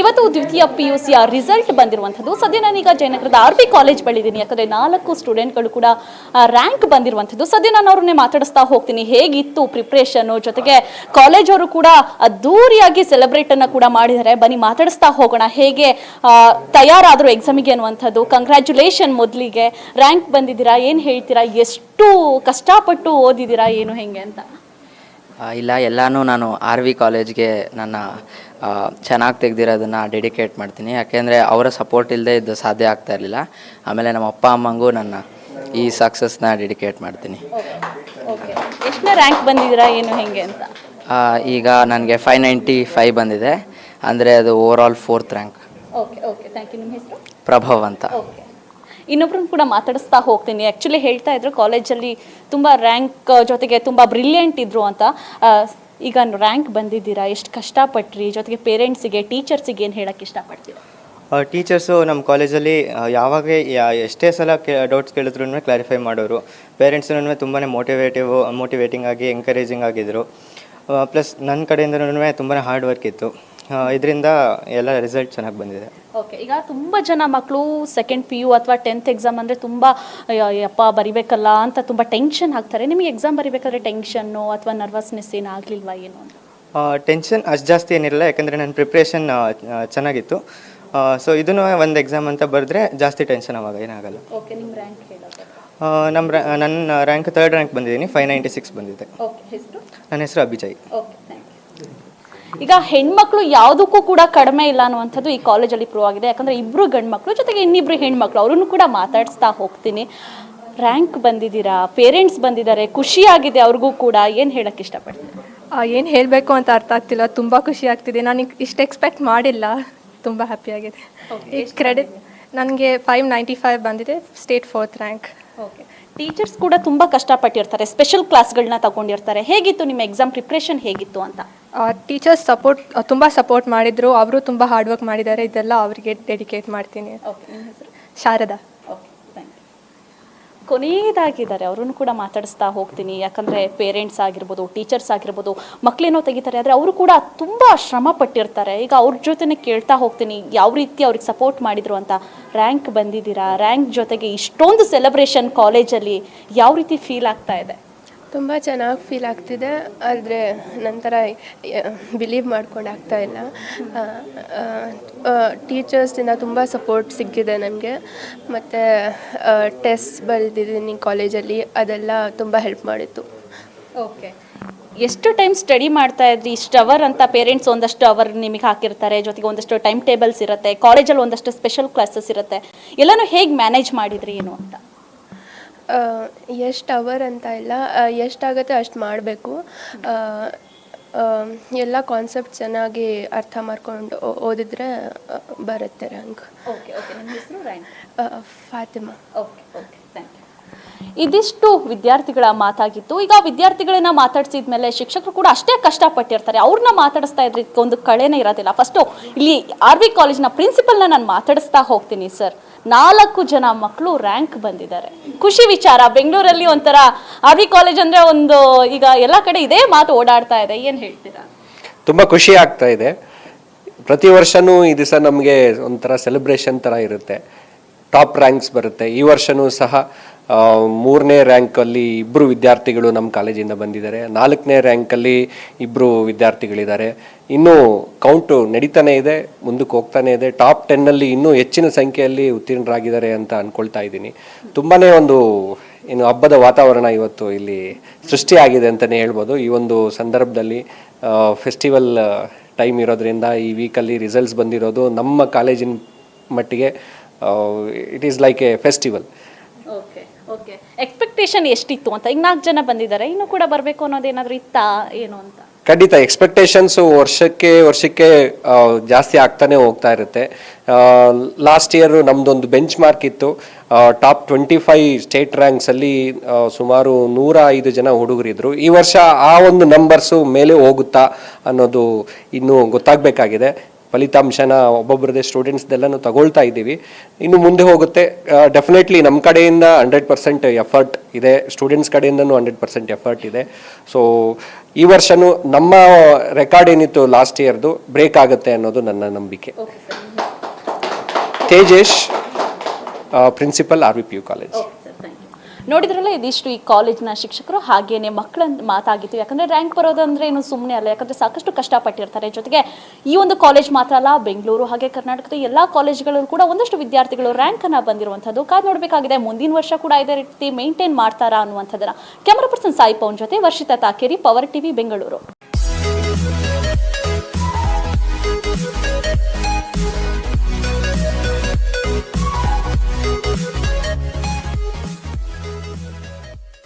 ಇವತ್ತು ದ್ವಿತೀಯ P U ಸಿಯ ರಿಸಲ್ಟ್ ಬಂದಿರುವಂಥದ್ದು. ಸದ್ಯ ನಾನೀಗ ಜಯನಗರದ ಆರ್ ಬಿ ಕಾಲೇಜ್ ಬಳಿದ್ದೀನಿ ಯಾಕಂದರೆ ನಾಲ್ಕು ಸ್ಟೂಡೆಂಟ್ಗಳು ಕೂಡ ರ್ಯಾಂಕ್ ಬಂದಿರುವಂಥದ್ದು. ಸದ್ಯ ನಾನು ಅವ್ರನ್ನೇ ಮಾತಾಡಿಸ್ತಾ ಹೋಗ್ತೀನಿ. ಹೇಗಿತ್ತು ಪ್ರಿಪ್ರೇಷನ್ನು ಜೊತೆಗೆ ಕಾಲೇಜ್ ಅವರು ಕೂಡ ಅದ್ದೂರಿಯಾಗಿ ಸೆಲೆಬ್ರೇಟ್ ಅನ್ನ ಕೂಡ ಮಾಡಿದ್ದಾರೆ. ಬನ್ನಿ, ಮಾತಾಡಿಸ್ತಾ ಹೋಗೋಣ. ಹೇಗೆ ತಯಾರಾದರೂ ಎಕ್ಸಾಮಿಗೆ ಅನ್ನುವಂಥದ್ದು. ಕಂಗ್ರ್ಯಾಚುಲೇಷನ್ ಮೊದಲಿಗೆ. ರ್ಯಾಂಕ್ ಬಂದಿದ್ದೀರಾ? ಏನು ಹೇಳ್ತೀರಾ? ಎಷ್ಟು ಕಷ್ಟಪಟ್ಟು ಓದಿದ್ದೀರಾ? ಏನು, ಹೆಂಗೆ ಅಂತ. ಇಲ್ಲ ಎಲ್ಲನೂ ನಾನು ಆರ್ ವಿ ಕಾಲೇಜ್ಗೆ ನನ್ನ ಚೆನ್ನಾಗಿ ತೆಗ್ದಿರೋದನ್ನು ಡೆಡಿಕೇಟ್ ಮಾಡ್ತೀನಿ. ಯಾಕೆಂದರೆ ಅವರ ಸಪೋರ್ಟ್ ಇಲ್ಲದೆ ಇದು ಸಾಧ್ಯ ಆಗ್ತಾ ಇರಲಿಲ್ಲ. ಆಮೇಲೆ ನಮ್ಮ ಅಪ್ಪ ಅಮ್ಮಂಗೂ ನನ್ನ ಈ ಸಕ್ಸಸ್ನ ಡೆಡಿಕೇಟ್ ಮಾಡ್ತೀನಿ. ಎಷ್ಟನೇ ರ್ಯಾಂಕ್ ಬಂದಿದ್ದೀರಾ ಏನು ಹೆಂಗೆ ಅಂತ? ಈಗ ನನಗೆ ಫೈವ್ ನೈಂಟಿ ಫೈವ್ ಬಂದಿದೆ. ಅಂದರೆ ಅದು over all fourth rank okay okay. Thank you ನಿಮ್ಮ ಹೆಸರು? ಪ್ರಭವ್ ಅಂತ. ಓಕೆ. ಇನ್ನೊಬ್ರನ್ನ ಕೂಡ ಮಾತಾಡಿಸ್ತಾ ಹೋಗ್ತೀನಿ. ಆ್ಯಕ್ಚುಲಿ ಹೇಳ್ತಾ ಇದ್ರು ಕಾಲೇಜಲ್ಲಿ ತುಂಬ ರ್ಯಾಂಕ್ ಜೊತೆಗೆ ತುಂಬ ಬ್ರಿಲಿಯಂಟ್ ಇದ್ರು ಅಂತ. ಈಗ ರ್ಯಾಂಕ್ ಬಂದಿದ್ದೀರಾ? ಎಷ್ಟು ಕಷ್ಟಪಟ್ರಿ? ಜೊತೆಗೆ ಪೇರೆಂಟ್ಸಿಗೆ ಟೀಚರ್ಸಿಗೆ ಏನು ಹೇಳಕ್ಕೆ ಇಷ್ಟಪಡ್ತೀರಾ? ಟೀಚರ್ಸು ನಮ್ಮ ಕಾಲೇಜಲ್ಲಿ ಯಾವಾಗ ಎಷ್ಟೇ ಸಲ ಕೇ ಡೌಟ್ಸ್ ಕೇಳಿದ್ರು ಕ್ಲಾರಿಫೈ ಮಾಡೋರು. ಪೇರೆಂಟ್ಸ್ನೂ ತುಂಬಾ ಮೋಟಿವೇಟಿವ್ ಮೋಟಿವೇಟಿಂಗ್ ಆಗಿ ಎಂಕರೇಜಿಂಗ್ ಆಗಿದ್ದರು ಪ್ಲಸ್ ನನ್ನ ಕಡೆಯಿಂದನೂ ತುಂಬಾ ಹಾರ್ಡ್ ವರ್ಕ್ ಇತ್ತು. ಇದರಿಂದ ಎಲ್ಲ ರಿಸಲ್ಟ್ ಚೆನ್ನಾಗಿ ಬಂದಿದೆ. ಓಕೆ ಈಗ ತುಂಬ ಜನ ಮಕ್ಕಳು ಸೆಕೆಂಡ್ ಪಿ ಯು ಅಥವಾ ಟೆಂತ್ ಎಕ್ಸಾಮ್ ಅಂದರೆ ತುಂಬ ಅಪ್ಪ ಬರಿಬೇಕಲ್ಲ ಅಂತ ತುಂಬ ಟೆನ್ಷನ್ ಆಗ್ತಾರೆ. ನಿಮಗೆ ಎಕ್ಸಾಮ್ ಬರಿಬೇಕಾದ್ರೆ ಟೆನ್ಷನ್ನು ಅಥವಾ ನರ್ವಸ್ನೆಸ್ ಏನು ಆಗಲಿಲ್ವಾ ಏನು ಅಂತ? ಟೆನ್ಷನ್ ಅಷ್ಟು ಜಾಸ್ತಿ ಏನಿಲ್ಲ ಯಾಕಂದರೆ ನನ್ನ ಪ್ರಿಪ್ರೇಷನ್ ಚೆನ್ನಾಗಿತ್ತು. ಸೊ ಇದನ್ನು ಒಂದು ಎಕ್ಸಾಮ್ ಅಂತ ಬರೆದ್ರೆ ಜಾಸ್ತಿ ಟೆನ್ಷನ್ ಅವಾಗ ಏನಾಗಲ್ಲ. ಓಕೆ ನಿಮ್ಮ ರ್ಯಾಂಕ್ ಹೇಳೋದು. ನಮ್ಮ ರ್ಯಾ ನನ್ನ ರ್ಯಾಂಕ್ ತರ್ಡ್ ರ್ಯಾಂಕ್ ಬಂದಿದ್ದೀನಿ ಫೈವ್ ನೈಂಟಿ ಸಿಕ್ಸ್ ಬಂದಿದೆ. ನನ್ನ ಹೆಸರು ಅಭಿಜಯ್. ಓಕೆ ಈಗ ಹೆಣ್ಮಕ್ಳು ಯಾವುದಕ್ಕೂ ಕೂಡ ಕಡಿಮೆ ಇಲ್ಲ ಅನ್ನುವಂಥದ್ದು ಈ ಕಾಲೇಜಲ್ಲಿ ಪ್ರೂವ್ ಆಗಿದೆ. ಯಾಕಂದರೆ ಇಬ್ಬರು ಗಂಡ್ಮಕ್ಳು ಜೊತೆಗೆ ಇನ್ನಿಬ್ರು ಹೆಣ್ಮಕ್ಳು ಅವ್ರನ್ನು ಕೂಡ ಮಾತಾಡಿಸ್ತಾ ಹೋಗ್ತೀನಿ. ರ್ಯಾಂಕ್ ಬಂದಿದ್ದೀರಾ? ಪೇರೆಂಟ್ಸ್ ಬಂದಿದ್ದಾರೆ. ಖುಷಿಯಾಗಿದೆ ಅವ್ರಿಗೂ ಕೂಡ. ಏನು ಹೇಳಕ್ಕೆ ಇಷ್ಟಪಡ್ತೀನಿ ಏನು ಹೇಳಬೇಕು ಅಂತ ಅರ್ಥ ಆಗ್ತಿಲ್ಲ. ತುಂಬ ಖುಷಿ ಆಗ್ತಿದೆ. ನಾನು ಇಷ್ಟು ಎಕ್ಸ್ಪೆಕ್ಟ್ ಮಾಡಿಲ್ಲ. ತುಂಬ ಹ್ಯಾಪಿಯಾಗಿದೆ ಈ ಕ್ರೆಡಿಟ್ ನನಗೆ ಫೈವ್ ನೈಂಟಿ ಫೈವ್ ಬಂದಿದೆ. State fourth rank okay teachers ಕೂಡ ತುಂಬ ಕಷ್ಟಪಟ್ಟಿರ್ತಾರೆ. ಸ್ಪೆಷಲ್ ಕ್ಲಾಸ್ಗಳನ್ನ ತಗೊಂಡಿರ್ತಾರೆ. ಹೇಗಿತ್ತು ನಿಮ್ಮ ಎಕ್ಸಾಮ್ ಪ್ರಿಪ್ರೇಷನ್ ಹೇಗಿತ್ತು ಅಂತ? ಟೀಚರ್ಸ್ ಸಪೋರ್ಟ್ ತುಂಬ ಸಪೋರ್ಟ್ ಮಾಡಿದರು. ಅವರು ತುಂಬ ಹಾರ್ಡ್ ವರ್ಕ್ ಮಾಡಿದ್ದಾರೆ. ಇದೆಲ್ಲ ಅವರಿಗೆ ಡೆಡಿಕೇಟ್ ಮಾಡ್ತೀನಿ. ಶಾರದಾ. ಕೊನೆಯದಾಗಿದ್ದಾರೆ ಅವ್ರನ್ನು ಕೂಡ ಮಾತಾಡಿಸ್ತಾ ಹೋಗ್ತೀನಿ. ಯಾಕಂದರೆ ಪೇರೆಂಟ್ಸ್ ಆಗಿರ್ಬೋದು ಟೀಚರ್ಸ್ ಆಗಿರ್ಬೋದು ಮಕ್ಕಳೇನೋ ತೆಗಿತಾರೆ. ಆದರೆ ಅವರು ಕೂಡ ತುಂಬ ಶ್ರಮ ಪಟ್ಟಿರ್ತಾರೆ. ಈಗ ಅವ್ರ ಜೊತೆನೆ ಕೇಳ್ತಾ ಹೋಗ್ತೀನಿ ಯಾವ ರೀತಿ ಅವ್ರಿಗೆ ಸಪೋರ್ಟ್ ಮಾಡಿದ್ರು ಅಂತ. ರ್ಯಾಂಕ್ ಬಂದಿದ್ದೀರಾ? ರ್ಯಾಂಕ್ ಜೊತೆಗೆ ಇಷ್ಟೊಂದು ಸೆಲೆಬ್ರೇಷನ್ ಕಾಲೇಜಲ್ಲಿ ಯಾವ ರೀತಿ ಫೀಲ್ ಆಗ್ತಾ ಇದೆ? ತುಂಬ ಚೆನ್ನಾಗಿ ಫೀಲ್ ಆಗ್ತಿದೆ. ಆದರೆ ನಂತರ ಬಿಲೀವ್ ಮಾಡ್ಕೊಂಡು ಆಗ್ತಾ ಇಲ್ಲ. ಟೀಚರ್ಸಿಂದ ತುಂಬ ಸಪೋರ್ಟ್ ಸಿಕ್ಕಿದೆ ನನಗೆ ಮತ್ತು ಟೆಸ್ಟ್ ಬರೆದಿದ್ದೀನಿ ಕಾಲೇಜಲ್ಲಿ ಅದೆಲ್ಲ ತುಂಬ ಹೆಲ್ಪ್ ಮಾಡಿತ್ತು. ಓಕೆ ಎಷ್ಟು ಟೈಮ್ ಸ್ಟಡಿ ಮಾಡ್ತಾ ಇದ್ರಿ? ಇಷ್ಟು ಅವರ್ ಅಂತ ಪೇರೆಂಟ್ಸ್ ಒಂದಷ್ಟು ಅವರ್ ನಿಮಗೆ ಹಾಕಿರ್ತಾರೆ. ಜೊತೆಗೆ ಒಂದಷ್ಟು ಟೈಮ್ ಟೇಬಲ್ಸ್ ಇರುತ್ತೆ. ಕಾಲೇಜಲ್ಲಿ ಒಂದಷ್ಟು ಸ್ಪೆಷಲ್ ಕ್ಲಾಸಸ್ ಇರುತ್ತೆ. ಎಲ್ಲನೂ ಹೇಗೆ ಮ್ಯಾನೇಜ್ ಮಾಡಿದ್ರಿ ಏನು ಅಂತ? ಎಷ್ಟು ಅವರ್ ಅಂತ ಇಲ್ಲ ಎಷ್ಟಾಗುತ್ತೆ ಅಷ್ಟು ಮಾಡಬೇಕು. ಎಲ್ಲ ಕಾನ್ಸೆಪ್ಟ್ ಚೆನ್ನಾಗಿ ಅರ್ಥ ಮಾಡ್ಕೊಂಡು ಓದಿದ್ರೆ ಬರುತ್ತೆ ರಂಗ್ ಓಕೆ ಓಕೆ ನಿಮ್ಮ ಹೆಸರು ರ್ಯಾಂಕ್ ಫಾತಿಮಾ. ಓಕೆ ಓಕೆ ಇದಿಷ್ಟು ವಿದ್ಯಾರ್ಥಿಗಳ ಮಾತಾಗಿತ್ತು. ಈಗ ವಿದ್ಯಾರ್ಥಿಗಳನ್ನ ಮಾತಾಡ್ಸಿದ ಮೇಲೆ ಶಿಕ್ಷಕರು ಕೂಡ ಅಷ್ಟೇ ಕಷ್ಟಪಟ್ಟಿರ್ತಾರೆ. ಅವ್ರನ್ನ ಮಾತಾಡಿಸ್ತಾ ಇದ್ರೆ ಒಂದು ಕಳೆನೇ ಇರೋದಿಲ್ಲ. ಫಸ್ಟು ಇಲ್ಲಿ ಆರ್ ವಿ ಕಾಲೇಜ್ನ ಪ್ರಿನ್ಸಿಪಲ್ನ ನಾನು ಮಾತಾಡಿಸ್ತಾ ಹೋಗ್ತೀನಿ ಸರ್ ನಾಲ್ಕು ಜನ ಮಕ್ಕಳು ರ್ಯಾಂಕ್ ಬಂದಿದ್ದಾರೆ. ಖುಷಿ ವಿಚಾರ. ಬೆಂಗಳೂರಲ್ಲಿ ಒಂಥರ ಆರ್ ವಿ ಕಾಲೇಜ್ ಅಂದ್ರೆ ಒಂದು ಈಗ ಎಲ್ಲ ಕಡೆ ಇದೇ ಮಾತು ಓಡಾಡ್ತಾ ಇದೆ. ಏನು ಹೇಳ್ತೀರಾ? ತುಂಬ ಖುಷಿ ಆಗ್ತಾ ಇದೆ. ಪ್ರತಿ ವರ್ಷನೂ ಈ ದಿವಸ ನಮಗೆ ಒಂಥರ ಸೆಲೆಬ್ರೇಷನ್ ಥರ ಇರುತ್ತೆ. ಟಾಪ್ ರ್ಯಾಂಕ್ಸ್ ಬರುತ್ತೆ. ಈ ವರ್ಷನೂ ಸಹ ಮೂರನೇ ರ್ಯಾಂಕಲ್ಲಿ ಇಬ್ಬರು ವಿದ್ಯಾರ್ಥಿಗಳು ನಮ್ಮ ಕಾಲೇಜಿಂದ ಬಂದಿದ್ದಾರೆ. ನಾಲ್ಕನೇ ರ್ಯಾಂಕಲ್ಲಿ ಇಬ್ಬರು ವಿದ್ಯಾರ್ಥಿಗಳಿದ್ದಾರೆ. ಇನ್ನೂ ಕೌಂಟು ನಡೀತಾನೆ ಇದೆ, ಮುಂದಕ್ಕೆ ಹೋಗ್ತಾನೆ ಇದೆ. ಟಾಪ್ ಟೆನ್ನಲ್ಲಿ ಇನ್ನೂ ಹೆಚ್ಚಿನ ಸಂಖ್ಯೆಯಲ್ಲಿ ಉತ್ತೀರ್ಣರಾಗಿದ್ದಾರೆ ಅಂತ ಅಂದ್ಕೊಳ್ತಾ ಇದ್ದೀನಿ. ತುಂಬಾ ಒಂದು, ಏನು ಹಬ್ಬದ ವಾತಾವರಣ ಇವತ್ತು ಇಲ್ಲಿ ಸೃಷ್ಟಿಯಾಗಿದೆ ಅಂತಲೇ ಹೇಳ್ಬೋದು. ಈ ಒಂದು ಸಂದರ್ಭದಲ್ಲಿ ಫೆಸ್ಟಿವಲ್ ಟೈಮ್ ಇರೋದ್ರಿಂದ ಈ ವೀಕಲ್ಲಿ ರಿಸಲ್ಟ್ಸ್ ಬಂದಿರೋದು ನಮ್ಮ ಕಾಲೇಜಿನ ಮಟ್ಟಿಗೆ it is like a festival okay okay expectation ಎಷ್ಟಿತ್ತು ಅಂತ? ಈಗ ನಾಲ್ಕು ಜನ ಬಂದಿದ್ದಾರೆ ಇನ್ನೂ ಕೂಡ ಬರಬೇಕು ಅನ್ನೋದೇನಾದರೂ ಇತ್ತಾ ಏನು ಅಂತ? ಖಂಡಿತ ಎಕ್ಸ್ಪೆಕ್ಟೇಷನ್ಸು ವರ್ಷಕ್ಕೆ ವರ್ಷಕ್ಕೆ ಜಾಸ್ತಿ ಆಗ್ತಾನೆ ಹೋಗ್ತಾ ಇರುತ್ತೆ. ಲಾಸ್ಟ್ ಇಯರ್ ನಮ್ಮದೊಂದು ಬೆಂಚ್ ಮಾರ್ಕ್ ಇತ್ತು. ಟಾಪ್ ಟ್ವೆಂಟಿ ಫೈವ್ ಸ್ಟೇಟ್ ರ್ಯಾಂಕ್ಸಲ್ಲಿ ಸುಮಾರು ನೂರ ಐದು ಜನ ಹುಡುಗರಿದ್ರು. ಈ ವರ್ಷ ಆ ಒಂದು ನಂಬರ್ಸು ಮೇಲೆ ಹೋಗುತ್ತಾ ಅನ್ನೋದು ಇನ್ನೂ ಗೊತ್ತಾಗಬೇಕಾಗಿದೆ. ಫಲಿತಾಂಶನ ಒಬ್ಬೊಬ್ಬರದೇ ಸ್ಟೂಡೆಂಟ್ಸ್ದೆಲ್ಲನೂ ತಗೊಳ್ತಾ ಇದ್ದೀವಿ. ಇನ್ನು ಮುಂದೆ ಹೋಗುತ್ತೆ ಡೆಫಿನೆಟ್ಲಿ ನಮ್ಮ ಕಡೆಯಿಂದ ಹಂಡ್ರೆಡ್ ಪರ್ಸೆಂಟ್ ಎಫರ್ಟ್ ಇದೆ ಸ್ಟೂಡೆಂಟ್ಸ್ ಕಡೆಯಿಂದನೂ ಹಂಡ್ರೆಡ್ ಪರ್ಸೆಂಟ್ ಎಫರ್ಟ್ ಇದೆ. ಸೊ ಈ ವರ್ಷನೂ ನಮ್ಮ ರೆಕಾರ್ಡ್ ಏನಿತ್ತು ಲಾಸ್ಟ್ ಇಯರ್ದು ಬ್ರೇಕ್ ಆಗುತ್ತೆ ಅನ್ನೋದು ನನ್ನ ನಂಬಿಕೆ. Tejesh principal R V P U college ನೋಡಿದ್ರಲ್ಲ ಇದಿಷ್ಟು ಈ ಕಾಲೇಜ್ನ ಶಿಕ್ಷಕರು ಹಾಗೇನೆ ಮಕ್ಕಳ ಮಾತಾಗಿತ್ತು ಯಾಕಂದ್ರೆ ರ್ಯಾಂಕ್ ಬರೋದಂದ್ರೆ ಏನು ಸುಮ್ಮನೆ ಅಲ್ಲ, ಯಾಕಂದ್ರೆ ಸಾಕಷ್ಟು ಕಷ್ಟಪಟ್ಟಿರ್ತಾರೆ. ಜೊತೆಗೆ ಈ ಒಂದು ಕಾಲೇಜ್ ಮಾತ್ರ ಅಲ್ಲ, ಬೆಂಗಳೂರು ಹಾಗೆ ಕರ್ನಾಟಕದ ಎಲ್ಲಾ ಕಾಲೇಜ್ಗಳಲ್ಲೂ ಕೂಡ ಒಂದಷ್ಟು ವಿದ್ಯಾರ್ಥಿಗಳು ರ್ಯಾಂಕ್ ಅನ್ನ ಬಂದಿರುವಂತದ್ದು ಕಾದ್ ನೋಡಬೇಕಾಗಿದೆ, ಮುಂದಿನ ವರ್ಷ ಕೂಡ ಇದೇ ರೀತಿ ಮೇಂಟೈನ್ ಮಾಡ್ತಾರಾ ಅನ್ನುವಂಥದ್ದನ್ನ. ಕ್ಯಾಮರಾ ಪರ್ಸನ್ ಸಾಯಿ ಪೌನ್ ಜೊತೆ ವರ್ಷಿತಾ ತಾಕೇರಿ, ಪವರ್ ಟಿವಿ ಬೆಂಗಳೂರು.